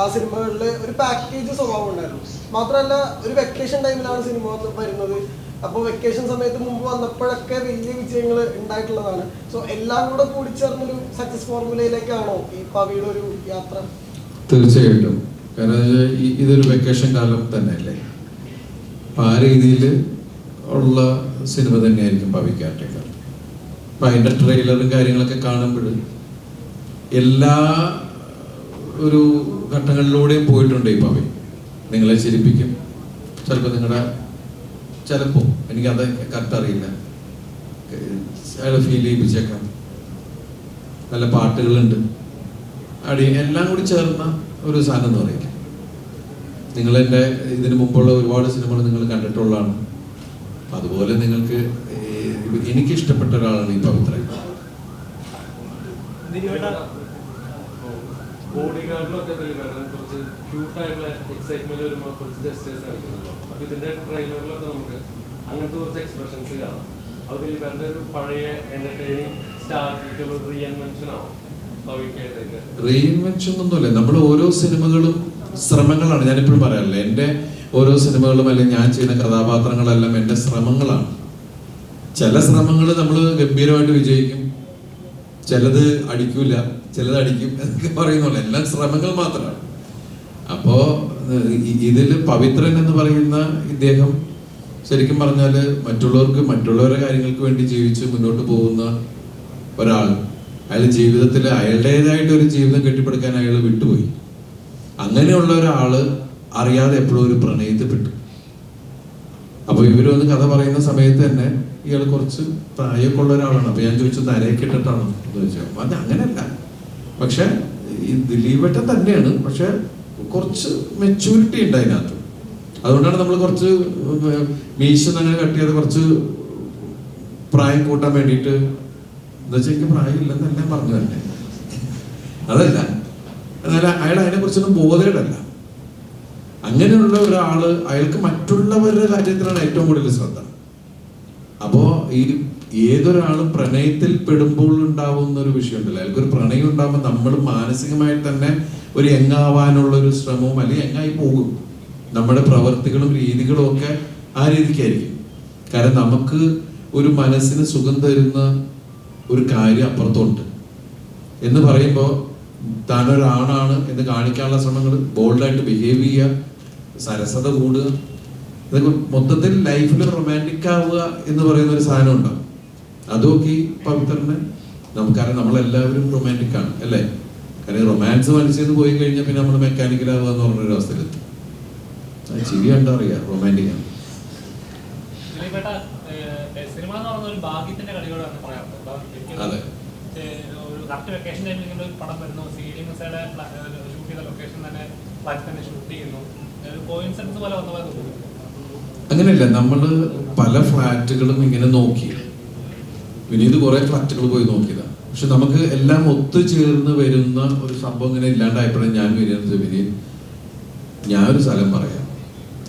ആ സിനിമകളിൽ ഒരു പാക്കേജ് സ്വഭാവം ഉണ്ടായിരുന്നു. മാത്രമല്ല ഒരു വെക്കേഷൻ ടൈമിലാണ് സിനിമ വരുന്നത്. അപ്പോൾ വെക്കേഷൻ സമയത്ത് മുമ്പ് വന്നപ്പോഴൊക്കെ വലിയ വിജയങ്ങൾ ഉണ്ടായിട്ടുള്ളതാണ്. സോ എല്ലാം കൂടെ കൂടി കൂടിച്ചേർന്നൊരു സക്സസ് ഫോർമുലയിലേക്കാണോ ഈ പവിയുടെ ഒരു യാത്ര? തീർച്ചയായിട്ടും. കാരണം ഇതൊരു വെക്കേഷൻ കാലം തന്നെയല്ലേ? അപ്പം ആ രീതിയിൽ ഉള്ള സിനിമ തന്നെയായിരിക്കും ഭവിക്കാട്ടേക്ക അപ്പം അതിന്റെ ട്രെയിലറും കാര്യങ്ങളൊക്കെ കാണുമ്പോൾ എല്ലാ ഒരു ഘട്ടങ്ങളിലൂടെയും പോയിട്ടുണ്ട് ഈ പവി. നിങ്ങളെ ചിരിപ്പിക്കും. ചിലപ്പോൾ നിങ്ങളുടെ ചിലപ്പോൾ എനിക്കത് കറക്റ്റ് അറിയില്ല. അയാളെ ഫീൽ ചെയ്യിപ്പിച്ചേക്കാം. നല്ല പാട്ടുകളുണ്ട്. അടി എല്ലാം കൂടി ചേർന്ന ഒരു സാധനം എന്ന് പറയില്ല നിങ്ങൾ എന്റെ ഇതിനു മുമ്പുള്ള ഒരുപാട് സിനിമകൾ നിങ്ങൾ കണ്ടിട്ടുള്ളതാണ്. അതുപോലെ നിങ്ങൾക്ക് എനിക്ക് ഇഷ്ടപ്പെട്ട ഒരാളാണ് ഈ പവിത്രൻ ബോഡിഗാർഡിലൊക്കെ ദിലീപേട്ടൻ കുറച്ച് ക്യൂട്ടായിട്ടുള്ള എക്സൈറ്റ്മെന്റ് വരുമ്പോൾ കുറച്ച് ജസ്റ്റേഴ്സ് കാണിക്കുന്നുണ്ടോ അപ്പൊ ഇതിന്റെ ട്രെയിലറിലൊക്കെ നമുക്ക് അങ്ങനത്തെ കുറച്ച് എക്സ്പ്രഷൻസ് കാണാം. അത് ദിലീപേട്ടന്റെ ഒരു പഴയ എന്റർടൈനിങ് സ്റ്റാർട്ടിട്ടുള്ള റീഎൻവെൻഷൻ ആവും ഭവിക്കായിട്ടൊക്കെ റീഇൻവെൻഷൻ ഒന്നുമില്ല. നമ്മൾ ഓരോ സിനിമകളും ശ്രമങ്ങളാണ്. ഞാനിപ്പോഴും പറയാറില്ല എന്റെ ഓരോ സിനിമകളും അല്ലെങ്കിൽ ഞാൻ ചെയ്യുന്ന കഥാപാത്രങ്ങളെല്ലാം എന്റെ ശ്രമങ്ങളാണ്. ചില ശ്രമങ്ങൾ നമ്മൾ ഗംഭീരമായിട്ട് വിജയിക്കും. ചിലത് അടിക്കൂല. ചിലത് അടിക്കും എന്നൊക്കെ പറയുന്നുള്ളൂ. എല്ലാം ശ്രമങ്ങൾ മാത്രമാണ്. അപ്പോ ഇതിൽ പവിത്രൻ എന്ന് പറയുന്ന ഇദ്ദേഹം ശരിക്കും പറഞ്ഞാൽ മറ്റുള്ളവർക്ക് മറ്റുള്ളവരുടെ കാര്യങ്ങൾക്ക് വേണ്ടി ജീവിച്ച് മുന്നോട്ട് പോകുന്ന ഒരാൾ. അയാൾ ജീവിതത്തിൽ അയാളുടേതായിട്ട് ഒരു ജീവിതം കെട്ടിപ്പടുക്കാൻ അയാൾ വിട്ടുപോയി. അങ്ങനെയുള്ള ഒരാൾ അറിയാതെ എപ്പോഴും ഒരു പ്രണയത്തിൽപ്പെട്ടു. അപ്പൊ ഇവരൊന്ന് വന്ന് കഥ പറയുന്ന സമയത്ത് തന്നെ ഇയാൾ കുറച്ച് പ്രായമൊക്കെ ഉള്ള ഒരാളാണ്. അപ്പൊ ഞാൻ ചോദിച്ചു നരയൊക്കെ ഇട്ടിട്ടാണോ? എന്ന് അത് അങ്ങനെയല്ല. പക്ഷെ ഈ ദിലീപേട്ടൻ തന്നെയാണ്. പക്ഷെ കുറച്ച് മെച്യൂരിറ്റി ഉണ്ട് അതിനകത്ത്. അതുകൊണ്ടാണ് നമ്മൾ കുറച്ച് മീശ അങ്ങനെ കട്ടിയത് കുറച്ച് പ്രായം കൂട്ടാൻ വേണ്ടിയിട്ട് എന്താ വെച്ചാൽ എനിക്ക് പ്രായമില്ലെന്ന് എല്ലാം പറഞ്ഞു തന്നെ. അതല്ല. എന്നാൽ അയാൾ അതിനെ കുറിച്ചൊന്നും ബോധേടല്ല. അങ്ങനെയുള്ള ഒരാൾ അയാൾക്ക് മറ്റുള്ളവരുടെ കാര്യത്തിലാണ് ഏറ്റവും കൂടുതൽ ശ്രദ്ധ. അപ്പോ ഈ ഏതൊരാളും പ്രണയത്തിൽ പെടുമ്പോൾ ഉണ്ടാവുന്ന ഒരു വിഷയമുണ്ടല്ലോ. അയാൾക്ക് ഒരു പ്രണയം ഉണ്ടാകുമ്പോൾ നമ്മൾ മാനസികമായി തന്നെ ഒരു എങ്ങാവാനുള്ള ഒരു ശ്രമവും അല്ലെങ്കിൽ എങ്ങായി പോകും. നമ്മുടെ പ്രവർത്തികളും രീതികളും ഒക്കെ ആ രീതിക്കായിരിക്കും. കാരണം നമുക്ക് ഒരു മനസ്സിന് സുഖം തരുന്ന ഒരു കാര്യം അപ്പുറത്തുണ്ട്. എന്ന് പറയുമ്പോൾ താനൊരാണാണ് എന്ന് കാണിക്കാനുള്ള ശ്രമങ്ങൾ ബോൾഡായിട്ട് ബിഹേവ് ചെയ്യുക സരസത കൂടുക ഇതൊക്കെ മൊത്തത്തിൽ ലൈഫിൽ റൊമാന്റിക് ആവുക എന്ന് പറയുന്ന ഒരു സാധനം ഉണ്ടാവും അതൊക്കെ പവിത്രന് നമുക്കറിയാം നമ്മളെല്ലാവരും റൊമാന്റിക് ആണ് അല്ലേ? കാരണം റൊമാൻസ് മനസ്സിൽ പോയി കഴിഞ്ഞാൽ പിന്നെ നമ്മൾ മെക്കാനിക്കൽ ആവുക എന്ന് പറഞ്ഞൊരു അവസ്ഥയിലെത്തും. അത് ചിരി കണ്ടാ അറിയാം റൊമാന്റിക് ആണ്. സിനിമ എന്ന് പറഞ്ഞ ഒരു ഭാഗ്യത്തിന്റെ കളികളാണ് പറയാറുണ്ട് അതെ. ഒരു കറക്റ്റ് വെക്കേഷൻ ടൈമിൽ ഇങ്ങനെ ഒരു പടം വരുന്നു. സീലിംഗ് മിസയുടെ ഷൂട്ട് ചെയ്ത ലൊക്കേഷൻ തന്നെ ഫ്ലാറ്റ് തന്നെ ഷൂട്ട് ചെയ്യുന്നു. ഒരു കോയിൻസിഡൻസ് പോലെ വന്ന പോലെ തോന്നുന്നു. അങ്ങനെയല്ല നമ്മൾ പല ഫ്ലാറ്റുകളും ഇങ്ങനെ നോക്കി. വിനീത് കുറെ ഫ്ലാറ്റുകൾ പോയി നോക്കിയതാ. പക്ഷെ നമുക്ക് എല്ലാം ഒത്തുചേർന്ന് വരുന്ന ഒരു സംഭവം ഇങ്ങനെ ഇല്ലാണ്ടായപ്പോഴും ഞാൻ വിനീത് വിനീത് ഞാൻ ഒരു സ്ഥലം പറയാം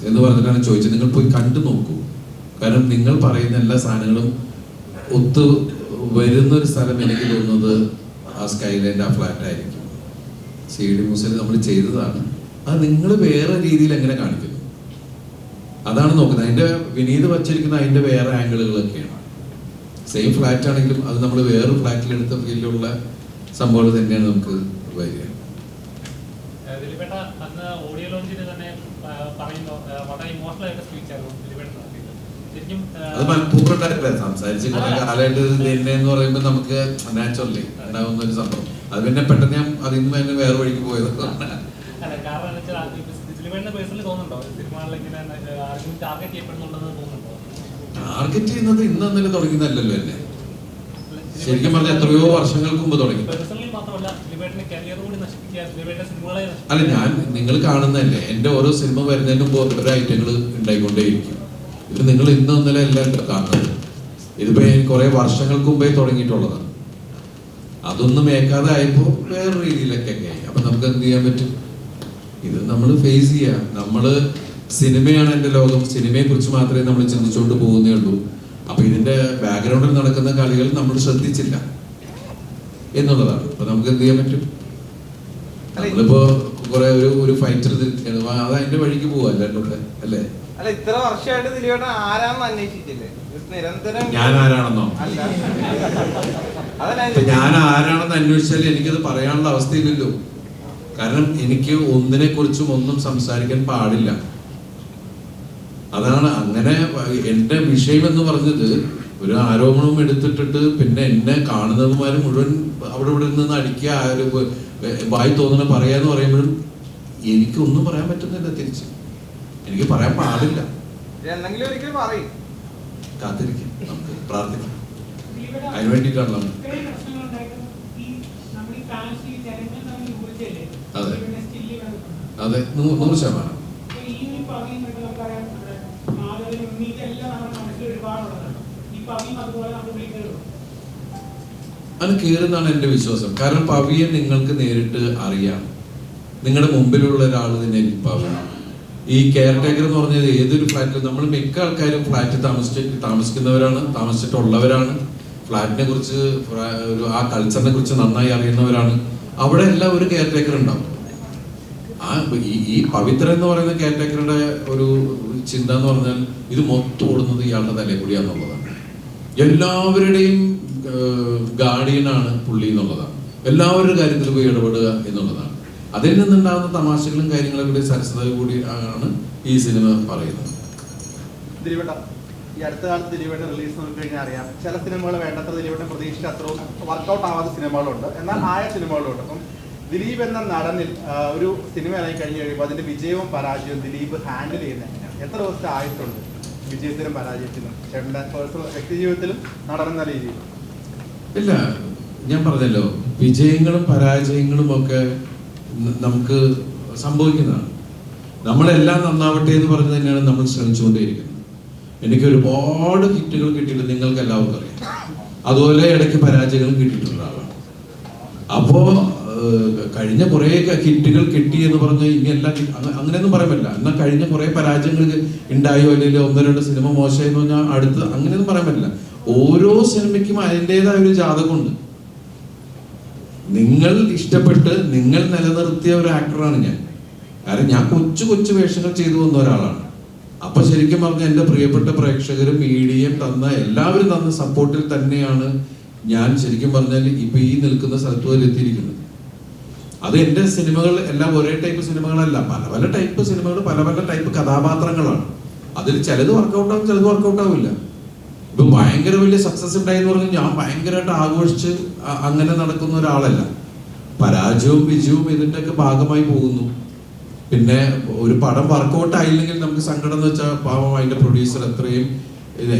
എന്ന് പറഞ്ഞിട്ടാണ് ചോദിച്ചത്. നിങ്ങൾ പോയി കണ്ടു നോക്കൂ. കാരണം നിങ്ങൾ പറയുന്ന എല്ലാ സാധനങ്ങളും ഒത്തു വരുന്ന ഒരു സ്ഥലം എനിക്ക് തോന്നുന്നത് ആ സ്കൈലൈന്റെ ആ ഫ്ലാറ്റ് ആയിരിക്കും സി ഡി മൂസിൽ നമ്മൾ ചെയ്തതാണ്. അത് നിങ്ങൾ വേറെ രീതിയിൽ എങ്ങനെ കാണിക്കുന്നു അതാണ് നോക്കുന്നത്. അതിന്റെ വിനീത് വച്ചിരിക്കുന്ന അതിന്റെ വേറെ ആംഗിളുകളൊക്കെയാണ്. സെയിം ഫ്ലാറ്റ് ആണെങ്കിലും അത് നമ്മൾ വേറെ ഫ്ലാറ്റിൽ എടുത്ത ഫീലിലുള്ള സംഭവം തന്നെയാണ് നമുക്ക് വരിക. അത് മനഃപൂർവം ഉണ്ടായിട്ടില്ല. സംസാരിച്ച് കുറെ കാലമായിട്ട് തന്നെ എന്ന് പറയുമ്പോൾ നമുക്ക് നാച്ചുറലി ഉണ്ടാവുന്ന ഒരു സംഭവം. അത് പിന്നെ പെട്ടെന്ന് ഞാൻ അതിൽ നിന്ന് വേറെ വഴിക്ക് പോയത് അല്ല കാരണം എന്ന് വെച്ചാൽ അത് ഇപ്പൊ ദിലീപേട്ടന് പേഴ്സണലി തോന്നുന്നുണ്ടോ സിനിമകളിൽ ഇങ്ങനെ ഏഹ്, ആരെങ്കിലും ടാർഗറ്റ് ചെയ്യുന്നത് ഇന്ന് ഇന്നലെ തുടങ്ങുന്നതല്ലല്ലോ എന്നെ. ശരിക്കും പറഞ്ഞാൽ എത്രയോ വർഷങ്ങൾക്ക് മുമ്പ് തുടങ്ങി. അല്ല ഞാൻ നിങ്ങൾ കാണുന്നതല്ലേ എന്റെ ഓരോ സിനിമ വരുന്നതിന് മുമ്പ് ഓരോ ഐറ്റങ്ങൾ ഉണ്ടായിക്കൊണ്ടേയിരിക്കും. ഇത് നിങ്ങൾ ഇന്ന് ഇന്നലെ എല്ലാം കാണുന്നത്. ഇതിപ്പോ കുറെ വർഷങ്ങൾക്ക് മുമ്പേ തുടങ്ങിയിട്ടുള്ളതാണ്. അതൊന്നും ഏക്കാതെ ആയപ്പോ വേറെ രീതിയിലൊക്കെ ആയി. അപ്പൊ നമുക്ക് എന്ത് ചെയ്യാൻ പറ്റും? ഇത് നമ്മൾ ഫേസ് ചെയ്യുക നമ്മൾ സിനിമയാണ് എന്റെ ലോകം. സിനിമയെ കുറിച്ച് മാത്രമേ നമ്മൾ ചിന്തിച്ചുകൊണ്ട് പോകുന്നേ ഉള്ളൂ. അപ്പൊ ഇതിന്റെ ബാക്ക്ഗ്രൗണ്ടിൽ നടക്കുന്ന കളികൾ നമ്മൾ ശ്രദ്ധിച്ചില്ല എന്നുള്ളതാണ്. അപ്പൊ നമുക്ക് എന്ത് ചെയ്യാൻ പറ്റും? നമ്മളിപ്പോ കുറെ ഒരു ഒരു ഫൈറ്റർ അത് അതിന്റെ വഴിക്ക് പോവാ എല്ലാവരുടെ അല്ലേ? അല്ല ഇത്ര വർഷമായിട്ട് ദിലീപേട്ടൻ ആരാന്ന് അന്വേഷിച്ചില്ലേ നിരന്തരം ഞാൻ ആരാണെന്നോ? ഞാൻ ആരാണെന്ന് അന്വേഷിച്ചാൽ എനിക്കത് പറയാനുള്ള അവസ്ഥയില്ലല്ലോ. കാരണം എനിക്ക് ഒന്നിനെ കുറിച്ചും ഒന്നും സംസാരിക്കാൻ പാടില്ല. അതാണ് അങ്ങനെ എന്റെ വിഷയം എന്ന് പറഞ്ഞത്. ഒരു ആരോപണവും എടുത്തിട്ടിട്ട് പിന്നെ എന്നെ കാണുന്നതുമാര് മുഴുവൻ അവിടെ ഇവിടെ നിന്ന് അടിക്കുക ആ ഒരു വായി തോന്നണ പറയാന്ന് പറയുമ്പോഴും എനിക്കൊന്നും പറയാൻ പറ്റുന്നില്ല തിരിച്ച്. എനിക്ക് പറയാൻ പാടില്ല. കാത്തിരിക്കും. നമുക്ക് പ്രാർത്ഥിക്കാം. അതിന് വേണ്ടിയിട്ടാണല്ലോ അതെ. അതെ നൂറ് ശതമാനം. അത് കീറുന്നാണ് എന്റെ വിശ്വാസം. കാരണം പവിയെ നിങ്ങൾക്ക് നേരിട്ട് അറിയാം. നിങ്ങളുടെ മുമ്പിലുള്ള ഒരാൾ തന്നെ പവിയാണ് പവി. ഈ കെയർ ടേക്കർ എന്ന് പറഞ്ഞത് ഏതൊരു ഫ്ലാറ്റിലും നമ്മൾ മിക്ക ആൾക്കാരും ഫ്ലാറ്റ് താമസിച്ച് താമസിക്കുന്നവരാണ് താമസിച്ചിട്ടുള്ളവരാണ്. ഫ്ലാറ്റിനെ കുറിച്ച് ഒരു ആ കൾച്ചറിനെ കുറിച്ച് നന്നായി അറിയുന്നവരാണ്. അവിടെ എല്ലാം ഒരു കെയർ ടേക്കർ ഉണ്ടാവും. ആ ഈ പവിത്ര എന്ന് പറയുന്ന കെയർ ടേക്കറുടെ ഒരു ചിന്ത എന്ന് പറഞ്ഞാൽ ഇത് മൊത്തം ഓടുന്നത് ഇയാളുടെ തലയിൽ കൂടിയാന്നുള്ളതാണ് എല്ലാവരുടെയും ഗാർഡിയനാണ് പുള്ളി എന്നുള്ളതാണ്. എല്ലാവരുടെ കാര്യത്തിൽ പോയി ഇടപെടുക എന്നുള്ളതാണ്. അതിൽ നിന്നുണ്ടാകുന്ന തമാശകളും കാര്യങ്ങളും കൂടി സരസത കൂടി ആണ് ഈ സിനിമ പറയുന്നത്. അടുത്ത കാലത്ത് ദിലീപേട്ടൻ റിലീസ് നോക്കി കഴിഞ്ഞാൽ അറിയാം. ചില സിനിമകൾ വേണ്ടത്ര ദിലീപേട്ടൻ പ്രതീക്ഷിച്ച അത്രയും വർക്കൗട്ട് ആവാത്ത സിനിമകളുണ്ട്. എന്നാൽ ആയ സിനിമകളുണ്ട്. അപ്പം ദിലീപ് എന്ന നടനിൽ ഒരു സിനിമ ഇറങ്ങി കഴിഞ്ഞ് കഴിയുമ്പോൾ അതിന്റെ വിജയവും പരാജയവും ദിലീപ് ഹാൻഡിൽ ചെയ്യുന്ന എത്ര ദിവസത്തെ ആയിട്ടുണ്ട് വിജയത്തിനും പരാജയത്തിനും ചേട്ടന്റെ പേഴ്സണൽ വ്യക്തി ജീവിതത്തിലും നടനെന്ന രീതിയിൽ. ഇല്ല ഞാൻ പറഞ്ഞല്ലോ. വിജയങ്ങളും പരാജയങ്ങളും ഒക്കെ നമുക്ക് സംഭവിക്കുന്നതാണ്. നമ്മളെല്ലാം നന്നാവട്ടെ എന്ന് പറഞ്ഞു തന്നെയാണ് നമ്മൾ ശ്രമിച്ചുകൊണ്ടേയിരിക്കുന്നത്. എനിക്ക് ഒരുപാട് ഹിറ്റുകൾ കിട്ടിയിട്ടുണ്ട് നിങ്ങൾക്ക് എല്ലാവർക്കും അറിയാം. അതുപോലെ ഇടയ്ക്ക് പരാജയങ്ങളും കിട്ടിയിട്ടുള്ള ആളാണ് അപ്പോ കഴിഞ്ഞ കുറെ ഹിറ്റുകൾ കിട്ടി എന്ന് പറഞ്ഞ് ഇനി എല്ലാം അങ്ങനെയൊന്നും പറയാൻ എന്നാൽ കഴിഞ്ഞ കുറെ പരാജയങ്ങൾ ഉണ്ടായോ അല്ലെങ്കിൽ ഒന്നോ രണ്ടോ സിനിമ മോശമായി എന്ന് പറഞ്ഞാൽ അടുത്ത് അങ്ങനെയൊന്നും പറയാൻ പറ്റില്ല. ഓരോ സിനിമയ്ക്കും അതിന്റെതായ ഒരു ജാതകമുണ്ട്. നിങ്ങൾ ഇഷ്ടപ്പെട്ട് നിങ്ങൾ നിലനിർത്തിയ ഒരു ആക്ടറാണ് ഞാൻ. കാരണം ഞാൻ കൊച്ചു കൊച്ചു വേഷങ്ങൾ ചെയ്തു വന്ന ഒരാളാണ്. അപ്പൊ ശരിക്കും പറഞ്ഞ എന്റെ പ്രിയപ്പെട്ട പ്രേക്ഷകരും മീഡിയയും തന്ന എല്ലാവരും തന്ന സപ്പോർട്ടിൽ തന്നെയാണ് ഞാൻ ശരിക്കും പറഞ്ഞാൽ ഇപ്പൊ ഈ നിൽക്കുന്ന സ്ഥലത്ത് വരെ എത്തിയിരിക്കുന്നത്. അത് എന്റെ സിനിമകൾ എല്ലാം ഒരേ ടൈപ്പ് സിനിമകളല്ല. പല പല ടൈപ്പ് സിനിമകൾ പല പല ടൈപ്പ് കഥാപാത്രങ്ങളാണ്. അതിൽ ചിലത് വർക്കൗട്ട് ആവും ചിലത് വർക്കൗട്ട് ആവില്ല. ഇപ്പൊ ഭയങ്കര വലിയ സക്സസ് ഉണ്ടായി എന്ന് പറഞ്ഞാൽ ഞാൻ ഭയങ്കരമായിട്ട് ആഘോഷിച്ച് അങ്ങനെ നടക്കുന്ന ഒരാളല്ല. പരാജയവും വിജയവും ഇതിന്റെ ഒക്കെ ഭാഗമായി പോകുന്നു. പിന്നെ ഒരു പടം വർക്കൗട്ട് ആയില്ലെങ്കിൽ നമുക്ക് സങ്കടം എന്ന് വെച്ചാൽ പാവം അതിന്റെ പ്രൊഡ്യൂസർ അത്രയും ഇതേ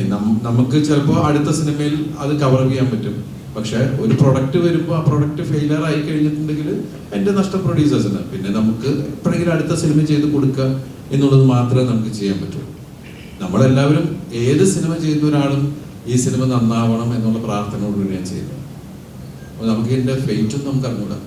നമുക്ക് ചിലപ്പോൾ അടുത്ത സിനിമയിൽ അത് കവർ ചെയ്യാൻ പറ്റും. പക്ഷെ ഒരു പ്രൊഡക്റ്റ് വരുമ്പോൾ ആ പ്രൊഡക്റ്റ് ഫെയിലർ ആയി കഴിഞ്ഞിട്ടുണ്ടെങ്കിൽ അതിന്റെ നഷ്ടം പ്രൊഡ്യൂസേഴ്സിന് പിന്നെ നമുക്ക് എപ്പോഴെങ്കിലും അടുത്ത സിനിമ ചെയ്ത് കൊടുക്കുക എന്നുള്ളത് മാത്രമേ നമുക്ക് ചെയ്യാൻ പറ്റൂ. നമ്മളെല്ലാവരും ഏത് സിനിമ ചെയ്യുന്ന ഒരാളും ഈ സിനിമ നന്നാവണം എന്നുള്ള പ്രാർത്ഥനയോടുകൂടി ഞാൻ ചെയ്യുന്നു. അപ്പൊ നമുക്ക് ഇതിന്റെ ഫെയ്റ്റും നമുക്ക് അറിഞ്ഞൂടാ.